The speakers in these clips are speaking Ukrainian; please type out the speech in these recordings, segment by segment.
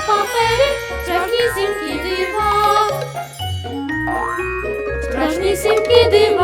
на папері сімки дива. Страшнісінькі дива.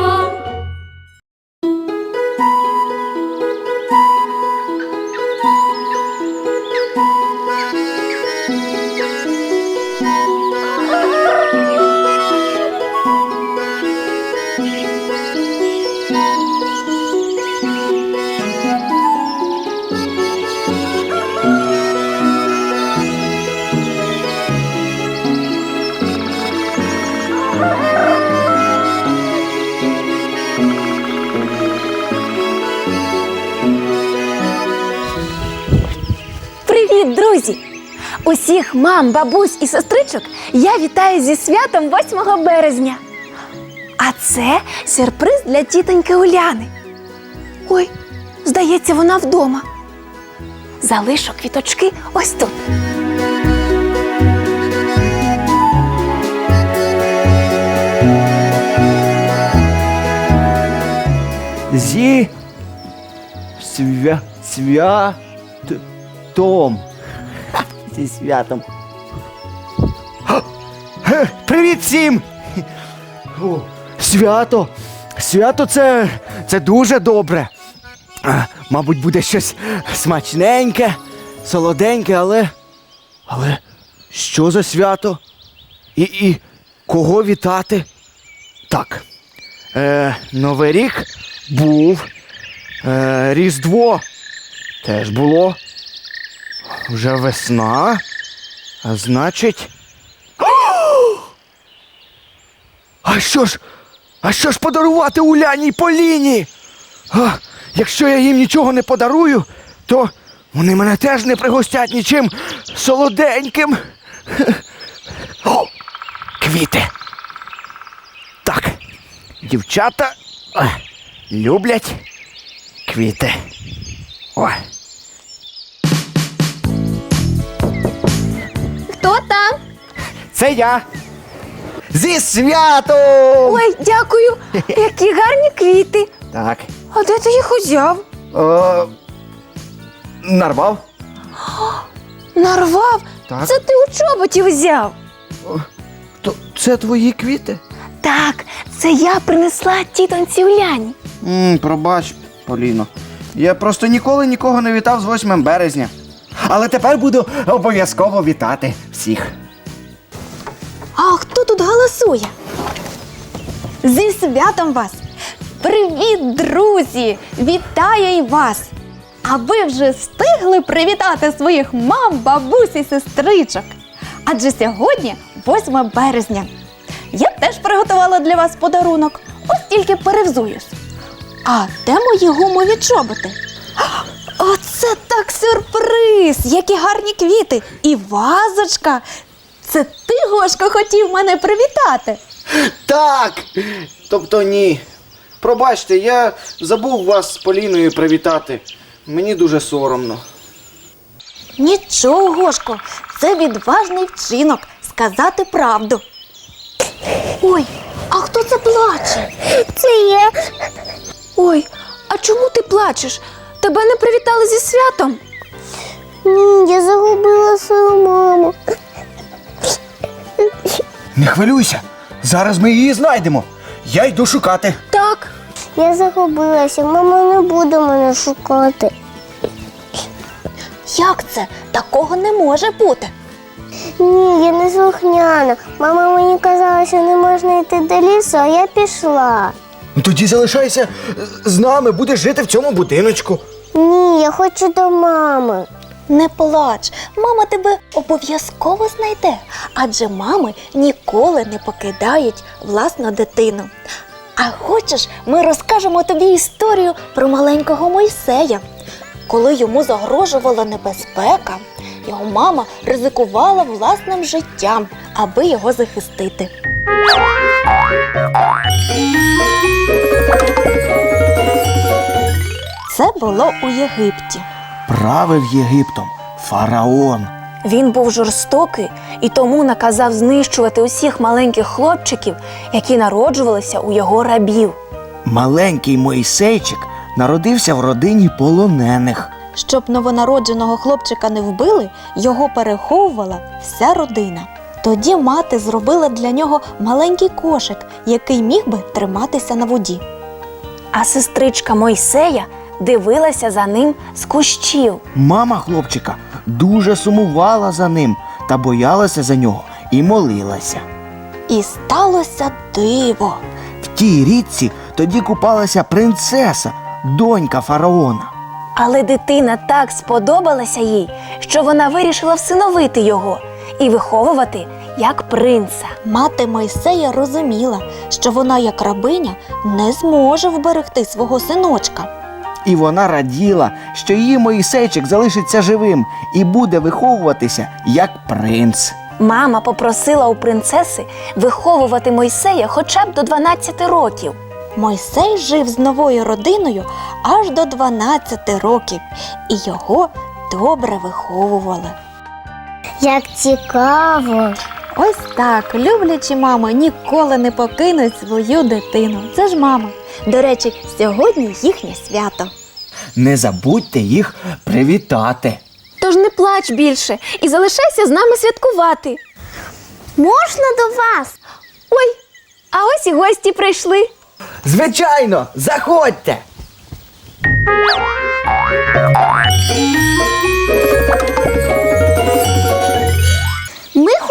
Мам, бабусь і сестричок я вітаю зі святом 8 березня. А це сюрприз для тітоньки Уляни. Ой, здається, вона вдома. Залишу квіточки ось тут. Зі свя святом. Зі святом. Привіт всім! Свято! Свято це, це дуже добре. Мабуть, буде щось смачненьке, солоденьке, але. Але що за свято? І, і кого вітати? Так. Е, Новий рік був. Е, Різдво теж було. Вже весна. А значить. А що ж? А що ж подарувати Уляні й Поліні? А, якщо я їм нічого не подарую, то вони мене теж не пригостять нічим солоденьким. О, квіти. Так, дівчата люблять квіти. Ой. Хто там? Це я. Зі святом! Ой, дякую! Які гарні квіти! Так. А де ти їх узяв? Е, нарвав? Нарвав? Так. Це ти у чоботі взяв. То це твої квіти? Так, це я принесла тітоньці Уляні. м пробач, Поліно. Я просто ніколи нікого не вітав з 8 березня. Але тепер буду обов'язково вітати всіх. А голосує? Зі святом вас! Привіт, друзі! Вітаю і вас! А ви вже встигли привітати своїх мам, бабусь і сестричок. Адже сьогодні 8 березня. Я теж приготувала для вас подарунок, ось тільки перевзуюсь. А де мої гумові чоботи? Оце так сюрприз! Які гарні квіти! І вазочка! Це ти, Гошко, хотів мене привітати. Так. Тобто ні. Пробачте, я забув вас з Поліною привітати. Мені дуже соромно. Нічого, Гошко, це відважний вчинок сказати правду. Ой, а хто це плаче? Це я. Ой, а чому ти плачеш? Тебе не привітали зі святом? Ні, я загубила свою маму. Не хвилюйся. Зараз ми її знайдемо. Я йду шукати. Так. Я загубилася, мама не буде мене шукати. Як це? Такого не може бути. Ні, я не слухняна. Мама мені казала, що не можна йти до лісу, а я пішла. Ну, Тоді залишайся з нами, будеш жити в цьому будиночку. Ні, я хочу до мами. Не плач, мама тебе обов'язково знайде, адже мами ніколи не покидають власну дитину. А хочеш, ми розкажемо тобі історію про маленького Мойсея. Коли йому загрожувала небезпека, його мама ризикувала власним життям, аби його захистити. Це було у Єгипті. Правив Єгиптом фараон. Він був жорстокий і тому наказав знищувати усіх маленьких хлопчиків, які народжувалися у його рабів. Маленький Мойсейчик народився в родині полонених. Щоб новонародженого хлопчика не вбили, його переховувала вся родина. Тоді мати зробила для нього маленький кошик, який міг би триматися на воді. А сестричка Мойсея дивилася за ним з кущів. Мама хлопчика дуже сумувала за ним та боялася за нього і молилася. І сталося диво. В тій річці тоді купалася принцеса, донька фараона. Але дитина так сподобалася їй, що вона вирішила всиновити його і виховувати як принца. Мати Мойсея розуміла, що вона, як рабиня, не зможе вберегти свого синочка. І вона раділа, що її Моїсейчик залишиться живим і буде виховуватися як принц. Мама попросила у принцеси виховувати Мойсея хоча б до 12 років. Мойсей жив з новою родиною аж до 12 років, і його добре виховували. Як цікаво. Ось так, люблячі мами ніколи не покинуть свою дитину. Це ж мама. До речі, сьогодні їхнє свято. Не забудьте їх привітати. Тож не плач більше і залишайся з нами святкувати. Можна до вас? Ой, а ось і гості прийшли. Звичайно, заходьте.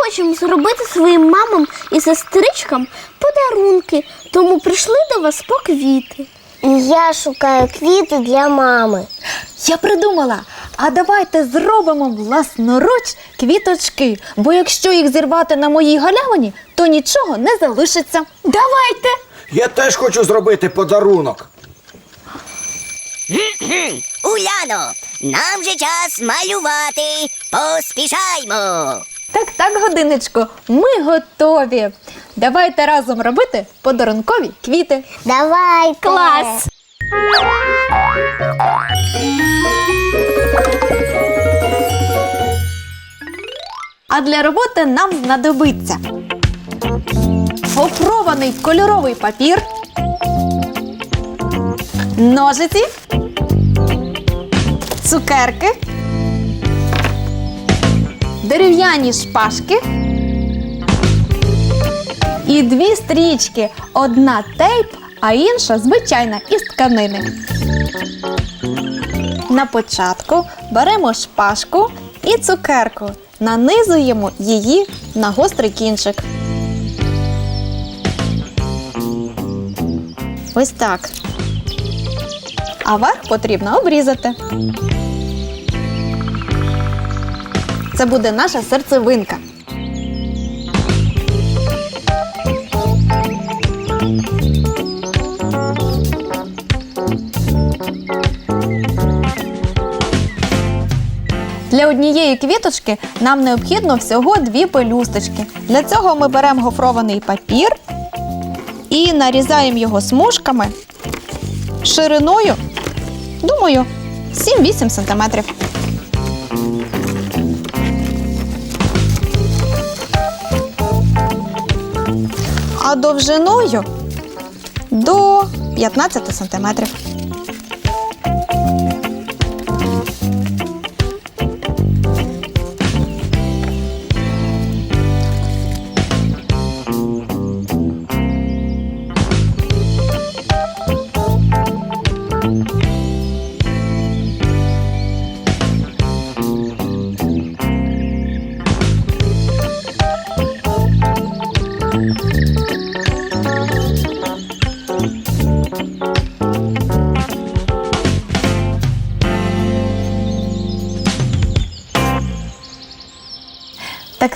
Хочемо зробити своїм мамам і сестричкам подарунки, тому прийшли до вас по квіти. Я шукаю квіти для мами. Я придумала. А давайте зробимо власноруч квіточки, бо якщо їх зірвати на моїй галявині, то нічого не залишиться. Давайте! Я теж хочу зробити подарунок. Уляно, нам же час малювати. Поспішаймо. Так, так, годиночко, ми готові. Давайте разом робити подарункові квіти. Давайте. Клас! А для роботи нам знадобиться гофрований кольоровий папір, ножиці, цукерки, дерев'яні шпажки і дві стрічки. Одна тейп, а інша звичайна із тканини. На початку беремо шпажку і цукерку, нанизуємо її на гострий кінчик. Ось так. А верх потрібно обрізати. Це буде наша серцевинка. Для однієї квіточки нам необхідно всього дві пелюсточки. Для цього ми беремо гофрований папір і нарізаємо його смужками шириною, думаю, 7-8 см. Довжиною до 15 сантиметрів.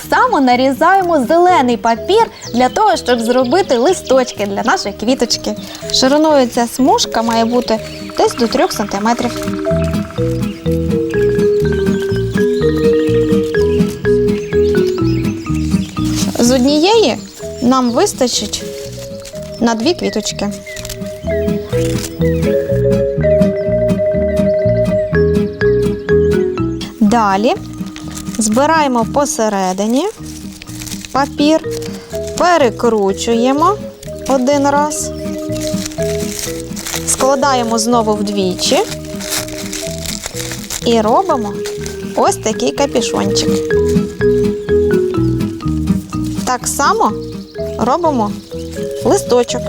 Само нарізаємо зелений папір для того, щоб зробити листочки для нашої квіточки. Шириною ця смужка має бути десь до 3 см. вистачить на дві квіточки. Далі збираємо посередині папір, перекручуємо один раз, складаємо знову вдвічі і робимо ось такий капішончик. Так само робимо листочок.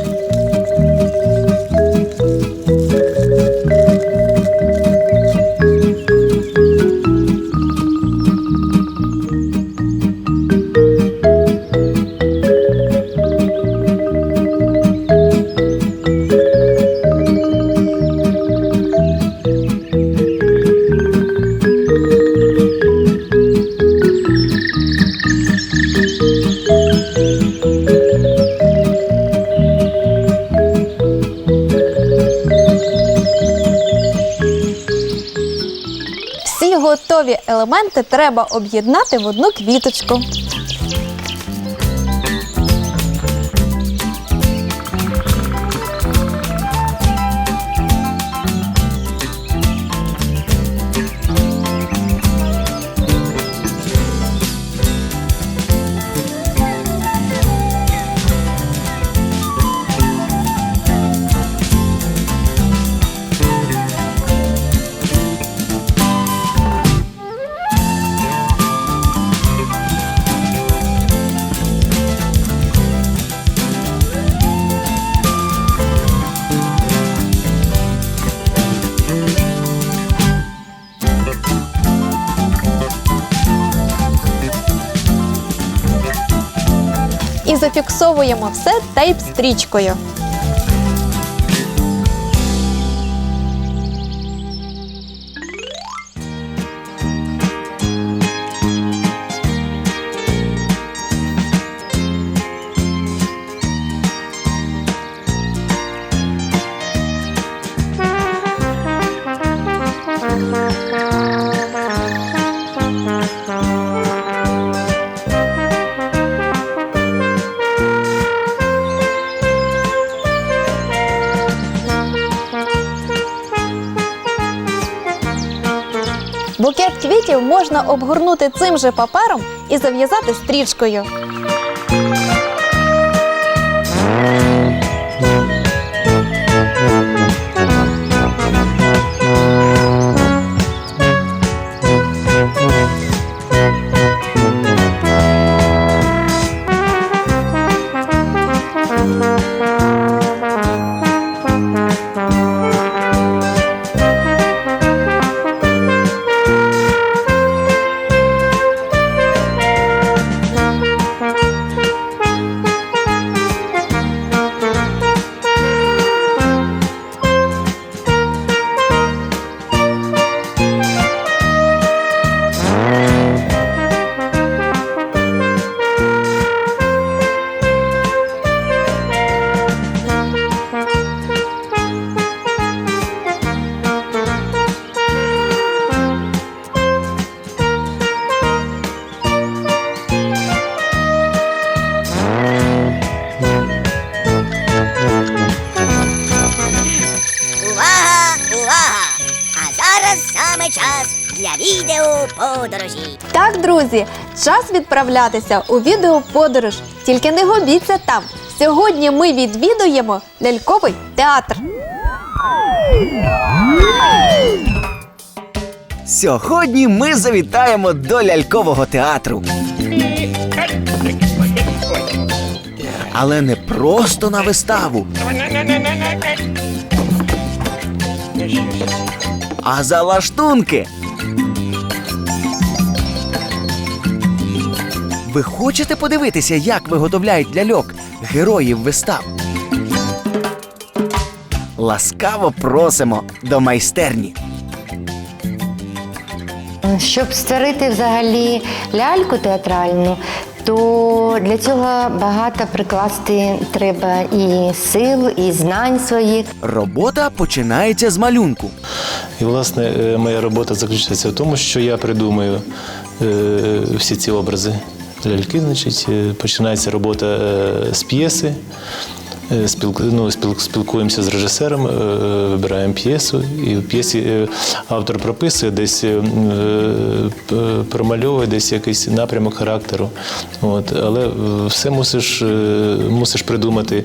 Елементи треба об'єднати в одну квіточку. Зафіксовуємо все тейп-стрічкою. Можна обгорнути цим же папером і зав'язати стрічкою. Друзі, час відправлятися у відеоподорож. Тільки не губіться там. Сьогодні ми відвідуємо ляльковий театр. Сьогодні ми завітаємо до лялькового театру. Але не просто на виставу, а за лаштунки. Ви хочете подивитися, як виготовляють ляльок героїв вистав? Ласкаво просимо до майстерні. Щоб створити взагалі ляльку театральну, то для цього багато прикласти треба і сил, і знань своїх. Робота починається з малюнку. І власне е, моя робота заключається в тому, що я придумаю е, всі ці образи ляльки, значить, е, починається робота е, з п'єси. Е, ну, спіл, спілкуємося з режисером, вибираємо п'єсу, і в п'єсі автор прописує, десь промальовує десь якийсь напрямок характеру. От. Але все мусиш, мусиш придумати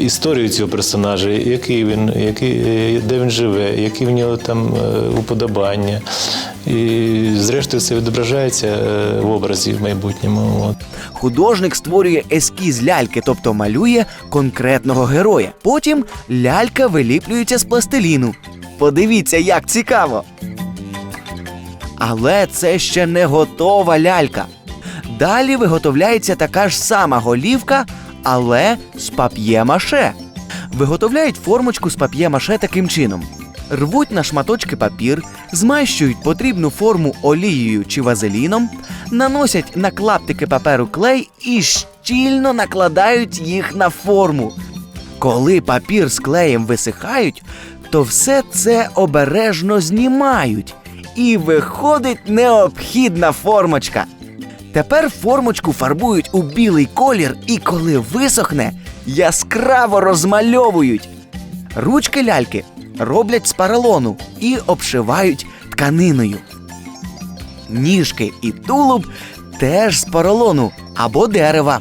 історію цього персонажа, який він, який, де він живе, які в нього там уподобання. І зрештою це відображається е, в образі в майбутньому. Художник створює ескіз ляльки, тобто малює конкретного героя. Потім лялька виліплюється з пластиліну. Подивіться, як цікаво. Але це ще не готова лялька. Далі виготовляється така ж сама голівка, але з пап'є-маше. Виготовляють формочку з пап'є-маше таким чином. Рвуть на шматочки папір, змащують потрібну форму олією чи вазеліном, наносять на клаптики паперу клей і щільно накладають їх на форму. Коли папір з клеєм висихають, то все це обережно знімають. І виходить необхідна формочка. Тепер формочку фарбують у білий колір, і коли висохне, яскраво розмальовують. Ручки ляльки роблять з паралону і обшивають тканиною. Ніжки і тулуб теж з поролону або дерева.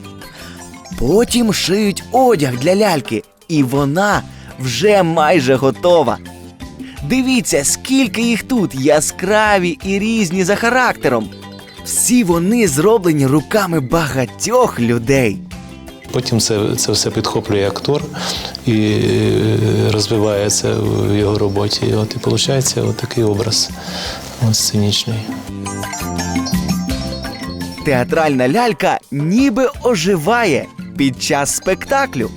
Потім шиють одяг для ляльки, і вона вже майже готова. Дивіться, скільки їх тут яскраві і різні за характером. Всі вони зроблені руками багатьох людей. Потім це, це все підхоплює актор і е, розвивається в його роботі. І от і виходить от такий образ сценічний. Театральна лялька ніби оживає під час спектаклю.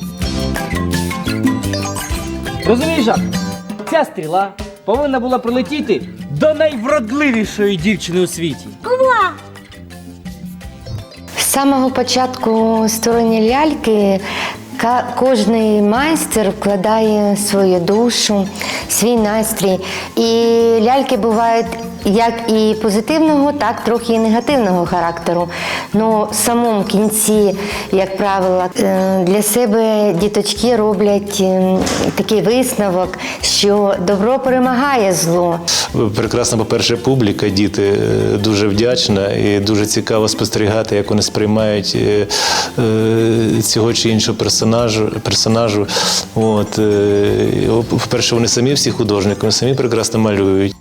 Розумієш, Жак, ця стріла повинна була прилетіти до найвродливішої дівчини у світі. З самого початку створення ляльки кожний майстер вкладає свою душу, свій настрій. І ляльки бувають як і позитивного, так трохи і негативного характеру. Ну, в самому кінці, як правило, е, для себе діточки роблять е, такий висновок, що добро перемагає зло. Прекрасна, по-перше, публіка, діти е, дуже вдячна і дуже цікаво спостерігати, як вони сприймають цього чи іншого персонажу. персонажу. От, е, по-перше, вони самі всі художники, вони самі прекрасно малюють.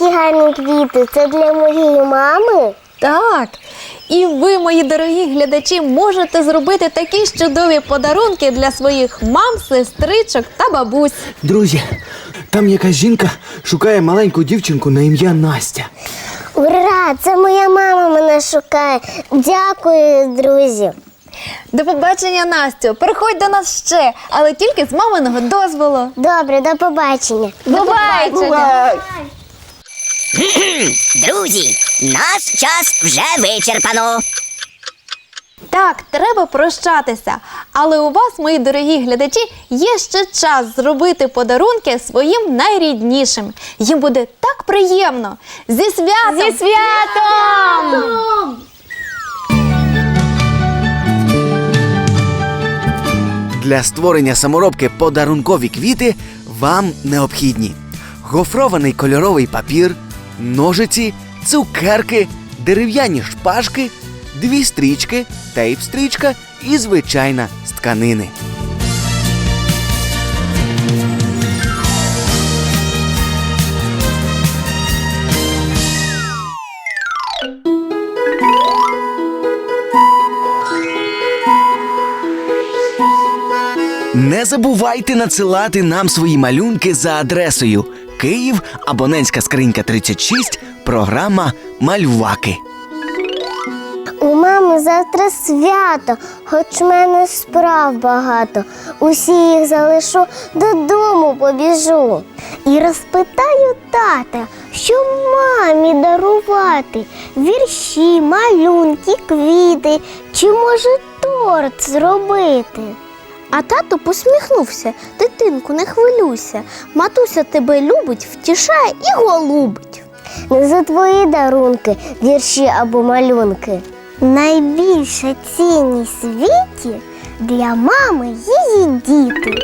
Які гарні квіти. Це для моєї мами. Так. І ви, мої дорогі глядачі, можете зробити такі ж чудові подарунки для своїх мам, сестричок та бабусь. Друзі, там якась жінка шукає маленьку дівчинку на ім'я Настя. Ура! Це моя мама мене шукає. Дякую, друзі. До побачення, Настю. Приходь до нас ще, але тільки з маминого дозволу. Добре, до побачення. До побачення. Друзі, наш час вже вичерпано. Так, треба прощатися. Але у вас, мої дорогі глядачі, є ще час зробити подарунки своїм найріднішим. Їм буде так приємно. Зі святом! Зі святом! Для створення саморобки подарункові квіти вам необхідні гофрований кольоровий папір, ножиці, цукерки, дерев'яні шпажки, дві стрічки, тейп-стрічка і звичайна з тканини. Не забувайте надсилати нам свої малюнки за адресою Київ, абонентська скринька 36, програма Малюваки. У мами завтра свято, хоч в мене справ багато. Усі їх залишу, додому побіжу. І розпитаю тата, що мамі дарувати. Вірші, малюнки, квіти, чи може торт зробити. А тато посміхнувся. Дитинку, не хвилюйся. Матуся тебе любить, втішає і голубить. Не за твої дарунки, вірші або малюнки. Найбільша цінність світі для мами її діти.